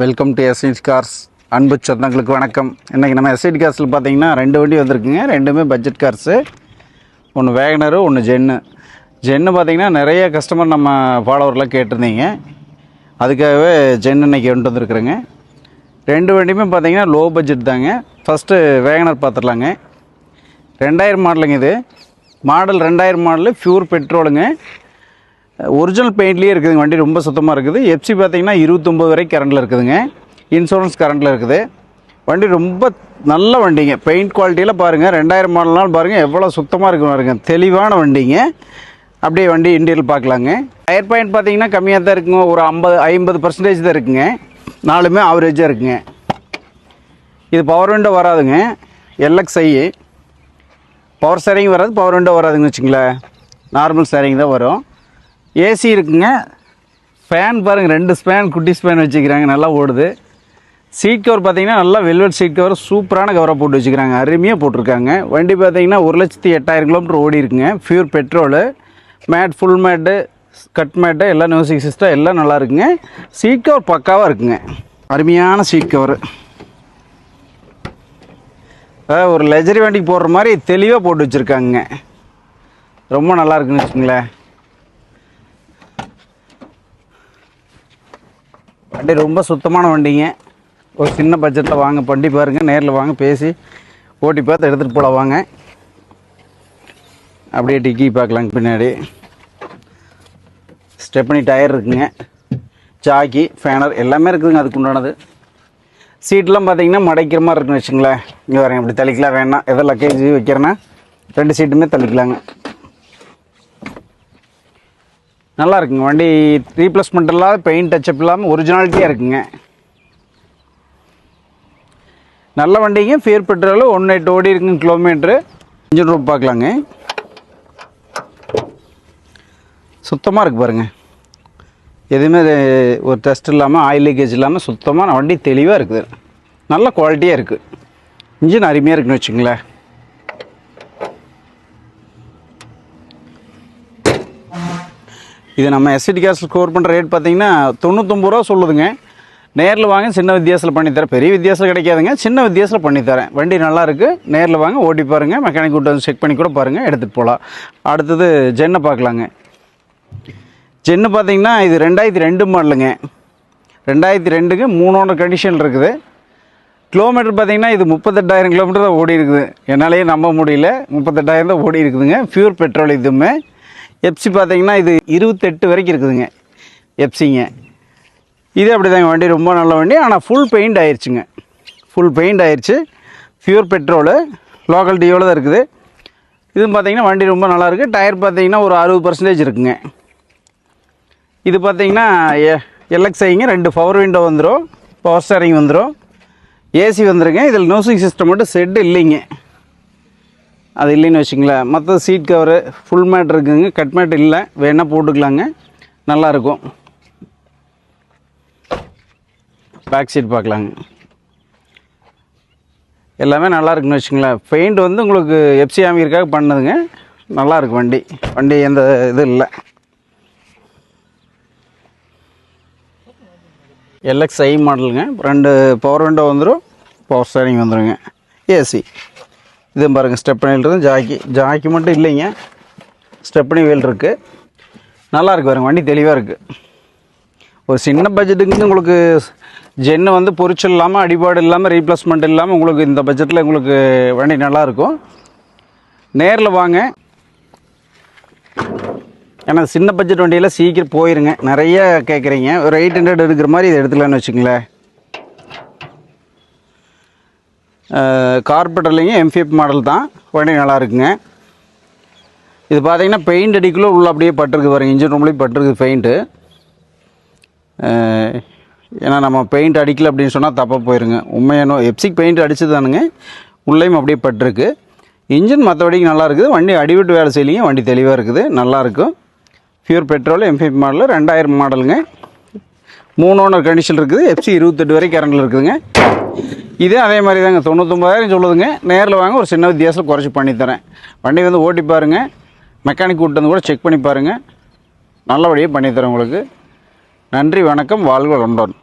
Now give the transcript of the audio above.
Welcome to SID cars அன்பு சொந்தங்களுக்கு வணக்கம். இன்றைக்கி நம்ம எஸ்ஐடி கார்ஸில் பார்த்தீங்கன்னா ரெண்டு வண்டி வந்திருக்குங்க. ரெண்டுமே பட்ஜெட் கார்ஸு ஒன்று வேகனரு ஒன்று ஜென்னு ஜென்னு பார்த்தீங்கன்னா நிறைய கஸ்டமர் நம்ம ஃபாலோவர்லாம் கேட்டிருந்தீங்க. அதுக்காகவே ஜென் இன்னைக்கு கொண்டு வந்திருக்குறேங்க. ரெண்டு வண்டியுமே பார்த்தீங்கன்னா லோ பட்ஜெட் தாங்க. ஃபஸ்ட்டு வேகனர் பார்த்துடலாங்க. ரெண்டாயிரம் மாடலுங்க இது. மாடல் ரெண்டாயிரம் மாடலு பியூர் பெட்ரோலுங்க ஒரிஜினல் பெயிண்ட்லேயே இருக்குதுங்க வண்டி ரொம்ப சுத்தமாக இருக்குது. எஃப்சி பார்த்தீங்கன்னா இருபத்தொம்பது வரைக்கும் கரண்டில் இருக்குதுங்க. இன்சூரன்ஸ் கரண்டில் இருக்குது. வண்டி ரொம்ப நல்ல வண்டிங்க. பெயிண்ட் குவாலிட்டியில் பாருங்கள் ரெண்டாயிரம் மாடல்னாலும் பாருங்கள் எவ்வளோ சுத்தமாக இருக்கு பாருங்க. தெளிவான வண்டிங்க. அப்படியே வண்டி இண்டியில் பார்க்கலாங்க. டயர் பாயிண்ட் பார்த்தீங்கன்னா கம்மியாக தான் இருக்குங்க. ஒரு ஐம்பது ஐம்பது பர்சன்டேஜ் தான் இருக்குங்க. நாலுமே ஆவரேஜாக இருக்குங்க. இது பவர் விண்டோ வராதுங்க. எல்எக்ஸ்ஐ பவர் சேரிங் வராது பவர் விண்டோ வராதுங்க வச்சுங்களேன். நார்மல் சேரிங் தான் வரும். ஏசி இருக்குங்க. ஃபேன் பாருங்கள் ரெண்டு ஸ்பேன் குட்டி ஸ்பேன் வச்சுக்கிறாங்க நல்லா ஓடுது. சீட் கவர் பார்த்தீங்கன்னா நல்லா வெல்வெட் சீட் கவர் சூப்பரான கவரை போட்டு வச்சுக்கிறாங்க. அருமையாக போட்டிருக்காங்க. வண்டி பார்த்தீங்கன்னா ஒரு லட்சத்தி எட்டாயிரம் கிலோமீட்டர் ஓடி இருக்குங்க. Pure petrol mat full mat cut mat எல்லாம் மியூசிக் சிஸ்டம் எல்லாம் நல்லா இருக்குங்க. சீட் கவர் பக்காவாக இருக்குங்க. அருமையான சீட் கவர் அதாவது ஒரு லெஜரி வண்டிக்கு போடுற மாதிரி தெளிவாக போட்டு வச்சுருக்காங்க. ரொம்ப நல்லா இருக்குன்னு வச்சுங்களேன் வண்டி ரொம்ப சுத்தமான வண்டிங்க. ஒரு சின்ன பட்ஜெட்டில் வாங்க வண்டி பாருங்கள் நேரில் வாங்க பேசி ஓட்டி பார்த்து எடுத்துகிட்டு போகலாம் வாங்க. அப்படியே டிக்கி பார்க்கலாங்க பின்னாடி. ஸ்டெப்னி டயர் இருக்குங்க. ஜாக்கி ஃபேனர் எல்லாமே இருக்குதுங்க அதுக்கு உண்டானது. சீட்லாம் பார்த்தீங்கன்னா மடைக்கிற மாதிரி இருக்குன்னு வச்சுங்களேன். இங்கே வரேன் இப்படி தள்ளிக்கலாம் வேணாம். எதோ லக்கேஜ் வைக்கிறேன்னா ரெண்டு சீட்டுமே தள்ளிக்கலாங்க. நல்லா இருக்குங்க. வண்டி ரீப்ளேஸ்மெண்ட் இல்லாத பெயிண்ட் டச்சப் இல்லாமல் ஒரிஜினாலிட்டியாக இருக்குங்க. நல்ல வண்டிங்க. ஃபியர் பெட்ரோல் ஒன் எயிட் ஓடி இருக்குங்க. கிலோமீட்ரு இன்ஜின் ரூம் பார்க்கலாங்க. சுத்தமாக இருக்குது பாருங்கள் எதுவுமே ஒரு டெஸ்ட் இல்லாமல் ஆயில் லீக்கேஜ் இல்லாமல் சுத்தமான வண்டி தெளிவாக இருக்குது. நல்ல குவாலிட்டியாக இருக்குது இன்ஜின் அருமையாக இருக்குன்னு வச்சுங்களேன் இது நம்ம எஸ்சிடி கேஸ் ஸ்கோர் பண்ணுற ரேட் பார்த்தீங்கன்னா தொண்ணூத்தொம்பது ரூபா சொல்லுதுங்க. நேரில் வாங்க சின்ன வித்தியாசத்தில் பண்ணித்தரேன் பெரிய வித்தியாசம் கிடைக்காதுங்க. சின்ன வித்தியாசத்தில் பண்ணித்தரேன் வண்டி நல்லா இருக்குது நேரில் வாங்க ஓட்டி பாருங்கள் மெக்கானிக் விட்டு வந்து செக் பண்ணி கூட பாருங்கள் எடுத்துகிட்டு போகலாம் அடுத்தது ஜென்னை பார்க்கலாங்க. ஜென்னு பார்த்தீங்கன்னா இது ரெண்டாயிரத்தி ரெண்டு மாடலுங்க ரெண்டாயிரத்தி ரெண்டுக்கு மூணோட கண்டிஷன் இருக்குது. கிலோமீட்டர் பார்த்தீங்கன்னா இது முப்பத்தெட்டாயிரம் கிலோமீட்டர் தான் ஓடி இருக்குது. என்னாலேயே நம்ப முடியல. முப்பத்தெட்டாயிரம் தான் ஓடி இருக்குதுங்க. பியூர் பெட்ரோல் இதுவுமே. எப்சி பார்த்தீங்கன்னா இது இருபத்தெட்டு வரைக்கும் இருக்குதுங்க. எப்சிங்க இது அப்படி தாங்க வண்டி ரொம்ப நல்ல வண்டி. ஆனால் ஃபுல் பெயிண்ட் ஆயிடுச்சுங்க ஃபுல் பெயிண்ட் ஆயிடுச்சு பியூர் பெட்ரோலு லோக்கல் டியோவில் தான் இருக்குது. இதுவும் பார்த்தீங்கன்னா வண்டி ரொம்ப நல்லா இருக்குது டயர் பார்த்தீங்கன்னா ஒரு அறுபது பர்சன்டேஜ் இருக்குங்க. இது பார்த்தீங்கன்னா எல்எக்ஸ்ஐங்க ரெண்டு பவர் விண்டோ வந்துடும் பவர் ஸ்டேரிங் வந்துடும் ஏசி வந்துருங்க. இதில் நோசிங் சிஸ்டம் மட்டும் செட்டு இல்லைங்க. அது இல்லைன்னு வச்சுங்களேன் மற்ற சீட் கவரு ஃபுல் மேட் இருக்குங்க. கட் மேட் இல்லை. வேணால் போட்டுக்கலாங்க. நல்லாயிருக்கும் பேக் சீட் பார்க்கலாங்க. எல்லாமே நல்லா இருக்குன்னு வச்சுங்களேன் பெயிண்ட் வந்து உங்களுக்கு எப்சி ஆமியருக்காக பண்ணதுங்க. நல்லாயிருக்கு வண்டி. வண்டி எந்த இது இல்லை. எல்எக்ஸ் ஐ மாடலுங்க ரெண்டு பவர் விண்டோ வந்துடும் பவர் ஸ்டேரிங் வந்துடுங்க ஏசி இது பாருங்கள் ஸ்டெப்னிலிருந்து ஜாக்கி ஜாக்கி மட்டும் இல்லைங்க. ஸ்டெப்னி வீல் இருக்குது நல்லாயிருக்கு பாருங்கள் வண்டி தெளிவாக இருக்குது ஒரு சின்ன பட்ஜெட்டுக்கு உங்களுக்கு ஜென்னு வந்து பொரிச்சல் இல்லாமல் அடிபாடு இல்லாமல் ரீப்ளேஸ்மெண்ட் இல்லாமல் உங்களுக்கு இந்த பட்ஜெட்டில் உங்களுக்கு வண்டி நல்லாயிருக்கும் நேரில் வாங்க. ஏன்னா சின்ன பட்ஜெட் வண்டியில் சீக்கிரம் போயிருங்க. நிறைய கேட்குறீங்க ஒரு எயிட் ஹண்ட்ரட் எடுக்கிற மாதிரி இதை எடுத்துக்கலான்னு வச்சுங்களேன் கார்பெட்டர்லேயும் எம்ஃபிஎஃப் மாடல் தான். வண்டி நல்லா இருக்குங்க இது பார்த்தீங்கன்னா பெயிண்ட் அடிக்குள்ளே உள்ள அப்படியே பட்டிருக்கு பாருங்க. இன்ஜின் ரூம்லேயும் பட்டிருக்கு பெயிண்ட்டு ஏன்னா நம்ம பெயிண்ட் அடிக்கல அப்படின்னு சொன்னால் தப்பாக போயிருங்க. உண்மையானோ எப்சிக் பெயிண்ட் அடிச்சு தானுங்க உள்ளேயும் அப்படியே பட்டிருக்கு. இன்ஜின் மற்றபடிக்கு நல்லா இருக்குது வண்டி அடிவிட்டு வேலை செய்யலையும் வண்டி தெளிவாக இருக்குது. நல்லாயிருக்கும் பியூர் பெட்ரோல் எம்ஃபிஎஃப் மாடல் ரெண்டாயிரம் மாடலுங்க மூணு ஓனர் கண்டிஷன் இருக்குது. எஃப்சி இருபத்தெட்டு வரை கரண்டில் இருக்குதுங்க. இதே அதே மாதிரி தாங்க. தொண்ணூத்தொம்பதாயிரம் சொல்லுதுங்க. நேரில் வாங்க ஒரு சின்ன வித்தியாசம் குறைச்சி பண்ணித்தரேன் வண்டி வந்து ஓட்டி பாருங்கள் மெக்கானிக் கூட்டு வந்து கூட செக் பண்ணி பாருங்கள் நல்லபடியாக பண்ணித்தரேன் உங்களுக்கு. நன்றி வணக்கம். வாழ்க வளமுடன்.